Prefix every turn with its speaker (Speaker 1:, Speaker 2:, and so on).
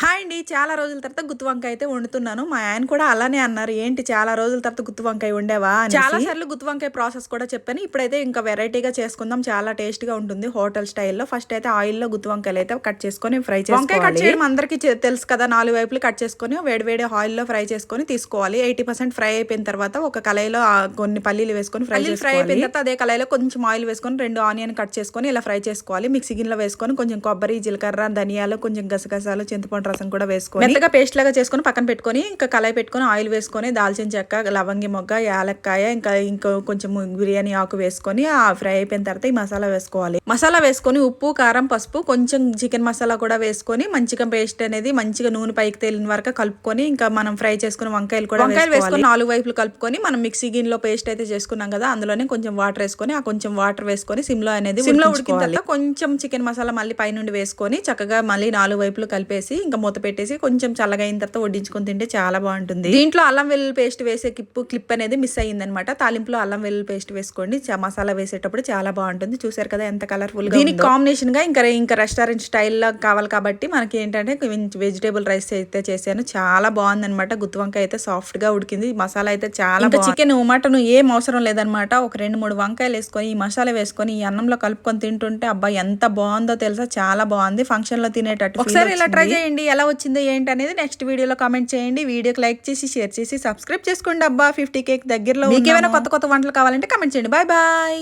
Speaker 1: Hi అండి. చాలా రోజుల తర్వాత గుత్తి వంకాయ అయితే వండుతున్నాను. మా ఆయన కూడా అలానే అన్నారు ఏంటి చాలా రోజుల తర్వాత గుత్తి వంకాయ వండావా? అని చాలా సార్లు గుత్తి వంకాయ ప్రాసెస్ కూడా చెప్పాను. ఇప్పుడైతే ఇంకా వెరైటీగా చేసుకుందాం. చాలా టేస్ట్గా ఉంటుంది హోటల్ స్టైల్లో. ఫస్ట్ అయితే ఆయిల్లో గుత్తి వంకాయలు అయితే కట్ చేసుకొని ఫ్రై చేసుకోవాలి వంకాయ కట్ చేయడం అందరికీ తెలుసు కదా నాలుగు వైపులు కట్ చేసుకొని వేడి వేడి ఆయిల్లో ఫ్రై చేసుకొని తీసుకోవాలి. ఎయిటీ పర్సెంట్ ఫ్రై అయిపోయిన తర్వాత ఒక కళాయిలో కొన్ని పల్లీలు వేసుకొని ఫ్రై ఫ్రై అయిపోయిన తర్వాత అదే కళాయిలో కొంచెం ఆయిల్ వేసుకొని రెండు ఆనియన్ కట్ చేసుకొని ఇలా ఫ్రై చేసుకోవాలి. మిక్సీ గిన్నెలో వేసుకొని కొంచెం కొబ్బరి జీలకర్ర ధనియాలు కొంచెం గసగసాలు చింతపండు రసం కూడా వేసుకొని మెత్తగా పేస్ట్ లాగా చేసుకొని పక్కన పెట్టుకొని ఇంకా కళాయి పెట్టుకొని ఆయిల్ వేసుకొని దాల్చిన చెక్క లవంగి మొగ్గ యాలక్కాయ ఇంకా ఇంకో కొంచెం బిర్యానీ ఆకు వేసుకొని ఆ ఫ్రై అయిపోయిన తర్వాత ఈ మసాలా వేసుకోవాలి. మసాలా వేసుకొని ఉప్పు కారం పసుపు కొంచెం చికెన్ మసాలా కూడా వేసుకొని మంచిగా పేస్ట్ అనేది మంచిగా నూనె పైకి తేలిన వరకు కలుపుకొని ఇంకా మనం ఫ్రై చేసుకుని వంకాయలు కూడా వంకాయలు వేసుకొని నాలుగు వైపులు కలుపుకొని మనం మిక్సీ గిన్నెలో పేస్ట్ అయితే చేసుకున్నాం కదా అందులోనే కొంచెం వాటర్ వేసుకొని ఆ కొంచెం వాటర్ వేసుకొని సిమ్లో అనేది సిమ్లో ఉడికిన తర్వాత కొంచెం చికెన్ మసాలా మళ్ళీ పైనుండి వేసుకొని చక్కగా మళ్ళీ నాలుగు వైపులు కలిపేసి ఇంకా మూత పెట్టేసి కొంచెం చల్లగా అయిన తర్వాత వడ్డించుకొని తింటే చాలా బాగుంటుంది. దీంట్లో అల్లం వెల్లుల్లి పేస్ట్ వేసే కిప్పు క్లిప్ అనేది మిస్ అయ్యింది అనమాట తాలింపులో అల్లం వెల్లుల్లి పేస్ట్ వేసుకోండి. మసాలా వేసేటప్పుడు చాలా బాగుంటుంది. చూసారు కదా ఎంత కలర్ఫుల్గా దీనికి కాంబినేషన్గా ఇంకా ఇంకా రెస్టారెంట్ స్టైల్లో కావాలి కాబట్టి మనకి ఏంటంటే వెజిటేబుల్ రైస్ అయితే చేశాను. చాలా బాగుంది అనమాట గుత్తి వంకాయ అయితే సాఫ్ట్గా ఉడికింది. మసాలా అయితే చాలా చికెన్ మటన్ ఏం అవసరం లేదనమాట ఒక రెండు మూడు వంకాయలు వేసుకొని ఈ మసాలా వేసుకొని ఈ అన్నంలో కలుపుకొని తింటుంటే అబ్బా ఎంత బాగుందో తెలుసా? చాలా బాగుంది. ఫంక్షన్లో తినేటట్టు ఒకసారి ఇలా ట్రై చేయండి. ఎలా వచ్చిందో ఏంటి అనేది నెక్స్ట్ వీడియోలో కామెంట్ చేయండి. వీడియోకి లైక్ చేసి షేర్ చేసి సబ్స్క్రైబ్ చేసుకోండి అబ్బా. ఫిఫ్టీ కేక్ దగ్గరలో మీకేమైనా కొత్త కొత్త వంటలు కావాలంటే కామెంట్ చేయండి. Bye bye